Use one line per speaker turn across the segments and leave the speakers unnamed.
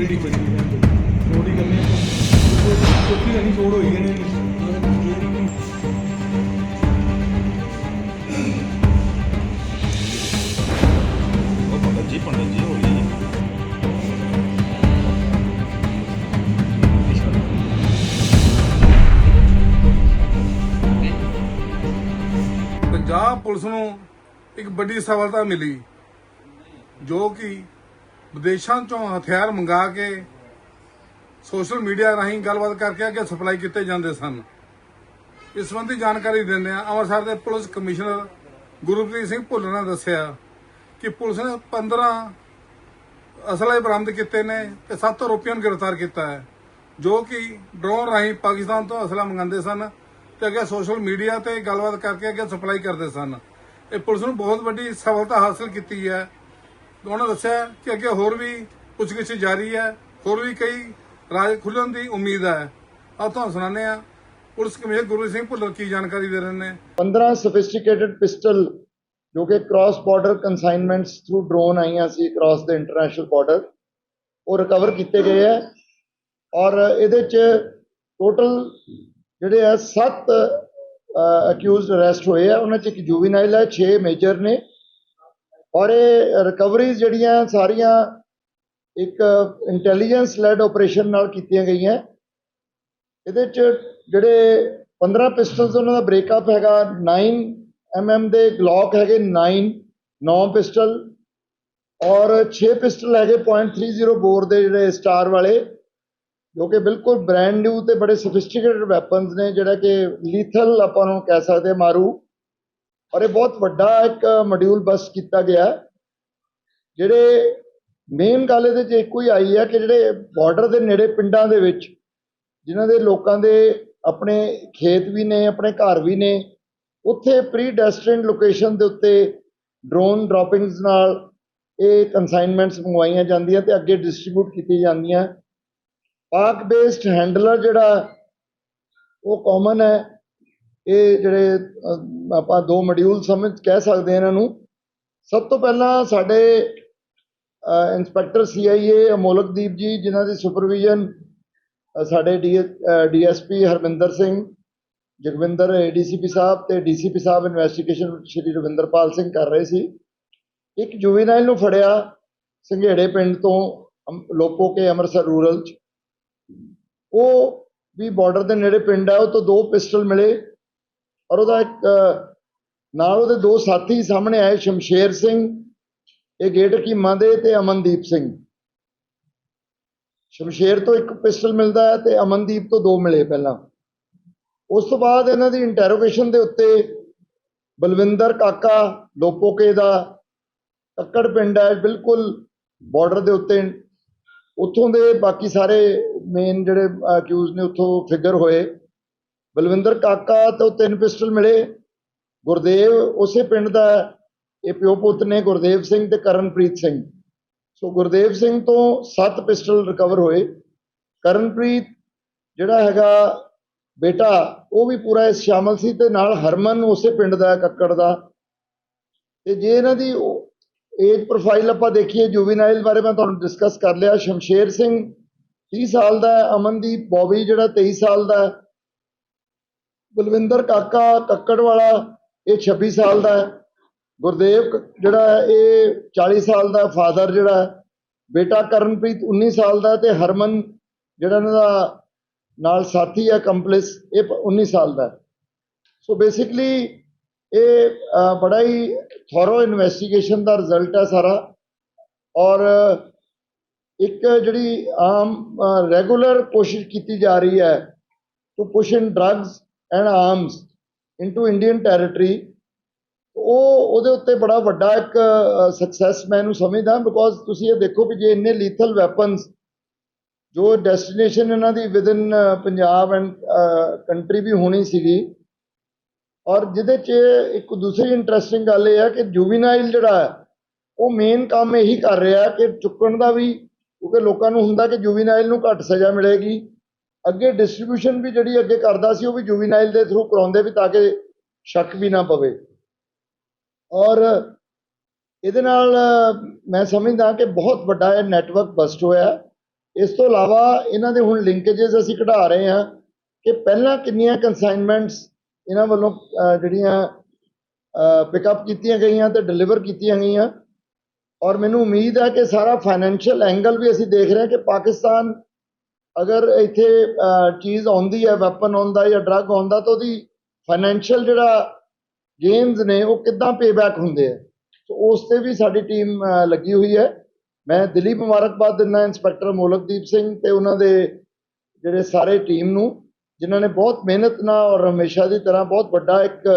Reading ਬਣੀ ਹੈ। ਛੋਟੀ ਕਰਨੀ ਹੈ ਚੌਥੀ ਨਹੀਂ ਛੋੜ ਹੋਈ ਨੇ
ਉਹ ਪੰਡਤ ਜੀ ਪੰਡਤ ਜੀ ਹੋਲੀ ਜੀ।
ਪੰਜਾਬ ਪੁਲਿਸ ਨੂੰ ਇੱਕ ਵੱਡੀ ਸਫਲਤਾ ਮਿਲੀ ਜੋ ਕਿ ਵਿਦੇਸ਼ਾਂ ਚੋਂ ਹਥਿਆਰ ਮੰਗਾ ਕੇ ਸੋਸ਼ਲ ਮੀਡੀਆ ਰਾਹੀਂ ਗੱਲਬਾਤ ਕਰਕੇ ਅੱਗੇ ਸਪਲਾਈ ਕੀਤੇ ਜਾਂਦੇ ਸਨ। ਇਸ ਸੰਬੰਧੀ ਜਾਣਕਾਰੀ ਦਿੰਦੇ ਆ ਅੰਮ੍ਰਿਤਸਰ ਦੇ ਪੁਲਿਸ ਕਮਿਸ਼ਨਰ ਗੁਰਪ੍ਰੀਤ ਸਿੰਘ ਭੁੱਲਰ ਨੇ ਦੱਸਿਆ ਕਿ ਪੁਲਿਸ ਨੇ 15 ਅਸਲੇ ਬਰਾਮਦ ਕੀਤੇ ਨੇ ਤੇ 7 ਆਰੋਪੀਆਂ ਨੂੰ ਗ੍ਰਿਫਤਾਰ ਕੀਤਾ ਹੈ, ਜੋ ਕਿ ਡਰੋਨ ਰਾਹੀਂ ਪਾਕਿਸਤਾਨ ਤੋਂ ਅਸਲਾ ਮੰਗਾਉਂਦੇ ਸਨ ਤੇ ਅੱਗੇ ਸੋਸ਼ਲ ਮੀਡੀਆ ਤੇ ਗੱਲਬਾਤ ਕਰਕੇ ਅੱਗੇ ਸਪਲਾਈ ਕਰਦੇ ਸਨ। ਇਹ ਪੁਲਿਸ ਨੂੰ ਬਹੁਤ ਵੱਡੀ ਸਫਲਤਾ ਹਾਸਲ ਕੀਤੀ ਹੈ ਉਹਨਾਂ ਦੱਸਿਆ ਕਿ ਅੱਗੇ ਹੋਰ ਵੀ ਪੁੱਛਗਿੱਛ ਜਾਰੀ ਹੈ, ਹੋਰ ਵੀ ਕਈ ਰਾਜ ਖੁੱਲਣ ਦੀ ਉਮੀਦ ਹੈ। ਆਹ ਤੁਹਾਨੂੰ ਸੁਣਾਉਂਦੇ ਆ ਪੁਲਿਸ ਕਮਿਸ਼ਨਰ ਗੁਰਪ੍ਰੀਤ ਸਿੰਘ ਭੁੱਲਰ ਕੀ ਜਾਣਕਾਰੀ ਦੇ ਰਹੇ ਨੇ?
15 ਸੋਫਿਸਟੀਕੇਟਡ ਪਿਸਟਲ ਜੋ ਕਿ cross border consignments through drone ਆਈਆਂ ਸੀ ਕ੍ਰਾਸ ਦੇ ਇੰਟਰਨੈਸ਼ਨਲ ਬਾਰਡਰ ਉਹ ਰਿਕਵਰ ਕੀਤੇ ਗਏ ਹੈ। ਔਰ ਇਹਦੇ ਚ ਟੋਟਲ ਜਿਹੜੇ ਆ 7 ਅਕਿਊਜ਼ਡ ਅਰੈਸਟ ਹੋਏ ਆ। ਉਹਨਾਂ ਚ ਇੱਕ ਜੁਵੀਨਾਈਲ ਹੈ 6 ਮੇਜਰ ਨੇ। ਔਰ ਇਹ ਰਿਕਵਰੀਜ਼ ਜਿਹੜੀਆਂ ਸਾਰੀਆਂ ਇੱਕ ਇੰਟੈਲੀਜੈਂਸ ਲੈਡ ਆਪਰੇਸ਼ਨ ਨਾਲ ਕੀਤੀਆਂ ਗਈਆਂ। ਇਹਦੇ ਚ ਜਿਹੜੇ 15 ਪਿਸਟਲਸ ਉਹਨਾਂ ਦਾ ਬ੍ਰੇਕਅਪ ਹੈਗਾ 9 mm ਦੇ ਗਲੌਕ ਹੈਗੇ 9 9 ਪਿਸਟਲ ਔਰ 6 ਪਿਸਟਲ ਹੈਗੇ .30 ਬੋਰ ਦੇ ਜਿਹੜੇ ਸਟਾਰ ਵਾਲੇ, ਜੋ ਕਿ ਬਿਲਕੁਲ ਬ੍ਰੈਂਡ ਨਿਊ ਤੇ ਬੜੇ ਸੋਫਿਸਟੀਕੇਟਡ ਵੈਪਨਸ ਨੇ, ਜਿਹੜਾ ਕਿ ਲੀਥਲ ਆਪਾਂ ਨੂੰ ਕਹਿ ਸਕਦੇ ਹਾਂ ਮਾਰੂ। ਔਰ ਇਹ ਬਹੁਤ ਵੱਡਾ ਇੱਕ ਮੋਡਿਊਲ ਬਸ ਕੀਤਾ ਗਿਆ ਜਿਹੜੇ ਮੇਨ ਗੱਲ ਇਹਦੇ 'ਚ ਇੱਕੋ ਹੀ ਆਈ ਹੈ ਕਿ ਜਿਹੜੇ ਬਾਰਡਰ ਦੇ ਨੇੜੇ ਪਿੰਡਾਂ ਦੇ ਵਿੱਚ, ਜਿਨ੍ਹਾਂ ਦੇ ਲੋਕਾਂ ਦੇ ਆਪਣੇ ਖੇਤ ਵੀ ਨੇ, ਆਪਣੇ ਘਰ ਵੀ ਨੇ, ਉੱਥੇ ਪ੍ਰੀ ਡੈਸਟਿਨਡ ਲੋਕੇਸ਼ਨ ਦੇ ਉੱਤੇ ਡਰੋਨ ਡ੍ਰੌਪਿੰਗਸ ਨਾਲ ਇਹ ਕਨਸਾਈਨਮੈਂਟਸ ਮੰਗਵਾਈਆਂ ਜਾਂਦੀਆਂ ਤੇ ਅੱਗੇ ਡਿਸਟ੍ਰੀਬਿਊਟ ਕੀਤੀਆਂ ਜਾਂਦੀਆਂ। ਪਾਕ ਬੇਸਡ ਹੈਂਡਲਰ ਜਿਹੜਾ, ਉਹ ਕਾਮਨ ਹੈ। ਇਹ ਜਿਹੜੇ ਆਪਾਂ ਦੋ ਮੋਡਿਊਲ ਸਮਝ ਕਹਿ ਸਕਦੇ ਹਾਂ ਇਹਨਾਂ ਨੂੰ। ਸਭ ਤੋਂ ਪਹਿਲਾਂ ਸਾਡੇ ਇੰਸਪੈਕਟਰ ਸੀਆਈਏ ਅਮੋਲਕਦੀਪ ਜੀ ਜਿਨ੍ਹਾਂ ਦੀ ਸੁਪਰਵਿਜ਼ਨ ਅ, ਸਾਡੇ ਡੀਐਸਪੀ ਹਰਮਿੰਦਰ ਸਿੰਘ ਜਗਵਿੰਦਰ ਏਡੀਸੀਪੀ ਸਾਹਿਬ ਤੇ ਡੀਸੀਪੀ ਸਾਹਿਬ ਇਨਵੈਸਟੀਗੇਸ਼ਨ ਸ਼੍ਰੀ ਰਵਿੰਦਰਪਾਲ ਸਿੰਘ ਕਰ ਰਹੇ ਸੀ। ਇੱਕ ਜੁਵੀਨਾਈਲ ਨੂੰ ਫੜਿਆ ਸੰਘੇੜੇ ਪਿੰਡ ਤੋਂ ਲੋਪੋ ਕੇ ਅੰਮ੍ਰਿਤਸਰ ਰੂਰਲ ਚ। ਉਹ ਵੀ ਬਾਰਡਰ ਦੇ ਨੇੜੇ ਪਿੰਡ ਹੈ ਉਹ ਤੋਂ ਦੋ ਪਿਸਟਲ ਮਿਲੇ। ਔਰ ਉਹਦਾ ਇੱਕ ਨਾਲ ਉਹਦੇ ਦੋ ਸਾਥੀ ਸਾਹਮਣੇ ਆਏ, ਸ਼ਮਸ਼ੇਰ ਸਿੰਘ, ਇਹ ਗੇਟ ਕੀਮਾ ਦੇ ਤੇ ਅਮਨਦੀਪ ਸਿੰਘ। ਸ਼ਮਸ਼ੇਰ ਤੋਂ ਇੱਕ ਪਿਸਟਲ ਮਿਲਦਾ ਹੈ ਤੇ ਅਮਨਦੀਪ ਤੋਂ ਦੋ ਮਿਲੇ ਪਹਿਲਾਂ। ਉਸ ਤੋਂ ਬਾਅਦ ਇਹਨਾਂ ਦੀ ਇੰਟਰੋਗੇਸ਼ਨ ਦੇ ਉੱਤੇ ਬਲਵਿੰਦਰ ਕਾਕਾ ਲੋਪੋਕੇ ਦਾ ਕੱਕੜ ਪਿੰਡ ਹੈ, ਬਿਲਕੁਲ ਬਾਰਡਰ ਦੇ ਉੱਤੇ। ਉੱਥੋਂ ਦੇ ਬਾਕੀ ਸਾਰੇ ਮੇਨ ਜਿਹੜੇ ਅਕਿਊਜ਼ ਨੇ, ਉੱਥੋਂ ਫਿਗਰ ਹੋਏ। ਬਲਵਿੰਦਰ ਕਾਕਾ ਤੋਂ ਤਿੰਨ ਪਿਸਟਲ ਮਿਲੇ। ਗੁਰਦੇਵ ਉਸੇ ਪਿੰਡ ਦਾ ਹੈ। ਇਹ ਪਿਓ ਪੁੱਤ ਨੇ ਗੁਰਦੇਵ ਸਿੰਘ ਤੇ ਕਰਨਪ੍ਰੀਤ ਸਿੰਘ। ਸੋ ਗੁਰਦੇਵ ਸਿੰਘ ਤੋਂ 7 ਪਿਸਟਲ ਰਿਕਵਰ ਹੋਏ। ਕਰਨਪ੍ਰੀਤ ਜਿਹੜਾ ਹੈਗਾ ਬੇਟਾ, ਉਹ ਵੀ ਪੂਰਾ ਇਸ ਸ਼ਾਮਲ ਸੀ ਤੇ ਨਾਲ ਹਰਮਨ ਉਸੇ ਪਿੰਡ ਦਾ ਕੱਕੜ ਦਾ। ਤੇ ਜੇ ਇਹਨਾਂ ਦੀ ਏਜ ਪ੍ਰੋਫਾਈਲ ਆਪਾਂ ਦੇਖੀਏ ਜੁਵੀਨਾਈਲ ਬਾਰੇ ਮੈਂ ਤੁਹਾਨੂੰ ਡਿਸਕਸ ਕਰ ਲਿਆ। ਸ਼ਮਸ਼ੇਰ ਸਿੰਘ 30 ਸਾਲ ਦਾ ਹੈ, ਅਮਨਦੀਪ ਬੋਬੀ ਜਿਹੜਾ 23 ਸਾਲ ਦਾ ਬਲਵਿੰਦਰ ਕਾਕਾ ਕੱਕੜ ਵਾਲਾ, ਇਹ 26 ਸਾਲ ਦਾ ਹੈ। ਗੁਰਦੇਵ ਕ- ਜਿਹੜਾ ਹੈ, ਇਹ 40 ਸਾਲ ਦਾ ਫਾਦਰ ਜਿਹੜਾ ਬੇਟਾ ਕਰਨਪ੍ਰੀਤ 19 ਸਾਲ ਦਾ ਹੈ ਤੇ ਹਰਮਨ ਜਿਹੜਾ ਇਹਨਾਂ ਦਾ ਨਾਲ ਸਾਥੀ ਹੈ ਕੰਪਲਿਸ ਇਹ ਪ- 19 ਸਾਲ ਦਾ ਸੋ ਬੇਸਿਕਲੀ ਇਹ ਬੜਾ ਹੀ ਥੋਰੋ ਇਨਵੈਸਟੀਗੇਸ਼ਨ ਦਾ ਰਿਜ਼ਲਟ ਹੈ ਸਾਰਾ। ਔਰ ਇੱਕ ਜਿਹੜੀ ਆਮ ਰੈਗੂਲਰ ਕੋਸ਼ਿਸ਼ ਕੀਤੀ ਜਾ ਰਹੀ ਹੈ to push in drugs and arms into Indian territory ਉਹ ਉਹਦੇ ਉੱਤੇ ਬੜਾ ਵੱਡਾ ਇੱਕ ਸਕਸੈਸ ਮੈਂ ਇਹਨੂੰ ਸਮਝਦਾ ਬਿਕੋਜ਼ ਤੁਸੀਂ ਇਹ ਦੇਖੋ ਕਿ ਜੇ ਇੰਨੇ ਲੀਥਲ ਵੈਪਨਸ ਜੋ ਡੈਸਟੀਨੇਸ਼ਨ ਇਹਨਾਂ ਦੀ ਵਿਦਨ ਪੰਜਾਬ ਐਂਡ ਕੰਟਰੀ ਵੀ ਹੋਣੀ ਸੀਗੀ ਔਰ ਜਿਹਦੇ 'ਚ ਇੱਕ ਦੂਸਰੀ ਇੰਟਰਸਟਿੰਗ ਗੱਲ ਇਹ ਹੈ ਕਿ ਜੁਵੀਨਾਈਲ ਜਿਹੜਾ ਹੈ, ਉਹ ਮੇਨ ਕੰਮ ਇਹੀ ਕਰ ਰਿਹਾ ਕਿ ਚੁੱਕਣ ਦਾ ਵੀ ਕਿਉਂਕਿ ਲੋਕਾਂ ਨੂੰ ਹੁੰਦਾ ਕਿ ਜੁਵੀਨਾਈਲ ਨੂੰ ਘੱਟ ਸਜ਼ਾ ਮਿਲੇਗੀ। ਅੱਗੇ ਡਿਸਟ੍ਰੀਬਿਊਸ਼ਨ ਵੀ ਜਿਹੜੀ ਅੱਗੇ ਕਰਦਾ ਸੀ, ਉਹ ਵੀ ਜੁਵੀਨਾਈਲ ਦੇ ਥਰੂ ਕਰਾਉਂਦੇ ਵੀ ਤਾਂ ਕਿ ਸ਼ੱਕ ਵੀ ਨਾ ਪਵੇ। ਔਰ ਇਹਦੇ ਨਾਲ ਮੈਂ ਸਮਝਦਾ ਕਿ ਬਹੁਤ ਵੱਡਾ ਇਹ ਨੈਟਵਰਕ ਬਸਟ ਹੋਇਆ ਇਸ ਤੋਂ ਇਲਾਵਾ ਇਹਨਾਂ ਦੇ ਹੁਣ ਲਿੰਕੇजेस ਅਸੀਂ ਘਟਾ ਰਹੇ ਹਾਂ ਕਿ ਪਹਿਲਾਂ ਕਿੰਨੀਆਂ ਕਨਸਾਈਨਮੈਂਟਸ ਇਹਨਾਂ ਵੱਲੋਂ ਜਿਹੜੀਆਂ ਪਿਕਅਪ ਕੀਤੀਆਂ ਗਈਆਂ ਤੇ ਡਿਲੀਵਰ ਕੀਤੀਆਂ ਗਈਆਂ। ਔਰ ਮੈਨੂੰ ਉਮੀਦ ਹੈ ਕਿ ਸਾਰਾ ਫਾਈਨੈਂਸ਼ੀਅਲ ਐਂਗਲ ਵੀ ਅਸੀਂ ਦੇਖ ਰਹੇ ਹਾਂ ਕਿ ਪਾਕਿਸਤਾਨ ਅਗਰ ਇੱਥੇ ਚੀਜ਼ ਆਉਂਦੀ ਹੈ ਵੈਪਨ ਆਉਂਦਾ ਜਾਂ ਡਰੱਗ ਆਉਂਦਾ ਤਾਂ ਉਹਦੀ ਫਾਈਨੈਂਸ਼ੀਅਲ ਜਿਹੜਾ ਗੇਮਸ ਨੇ ਉਹ ਕਿੱਦਾਂ ਪੇਬੈਕ ਹੁੰਦੇ ਆ? ਸੋ ਉਸ ਤੇ ਵੀ ਸਾਡੀ ਟੀਮ ਲੱਗੀ ਹੋਈ ਹੈ। ਮੈਂ ਦਿੱਲੀ ਮੁਬਾਰਕਬਾਦ ਦਿੰਦਾ ਇੰਸਪੈਕਟਰ ਮੋਲਕਦੀਪ ਸਿੰਘ ਤੇ ਉਹਨਾਂ ਦੇ ਜਿਹੜੇ ਸਾਰੇ ਟੀਮ ਨੂੰ, ਜਿਨ੍ਹਾਂ ਨੇ ਬਹੁਤ ਮਿਹਨਤ ਨਾਲ ਔਰ ਹਮੇਸ਼ਾ ਦੀ ਤਰ੍ਹਾਂ ਬਹੁਤ ਵੱਡਾ ਇੱਕ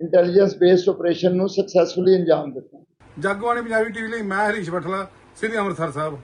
ਇੰਟੈਲੀਜੈਂਸ ਬੇਸਡ ਆਪਰੇਸ਼ਨ ਨੂੰ ਸਕਸੈਸਫੁਲੀ ਅੰਜਾਮ ਦਿੱਤਾ।
ਜਗਬਾਣੀ ਪੰਜਾਬੀ ਟੀਵੀ ਲਈ ਮੈਂ ਹਰੀਸ਼ ਬਠਲਾ ਸ੍ਰੀ ਅੰਮ੍ਰਿਤਸਰ ਸਾਹਿਬ।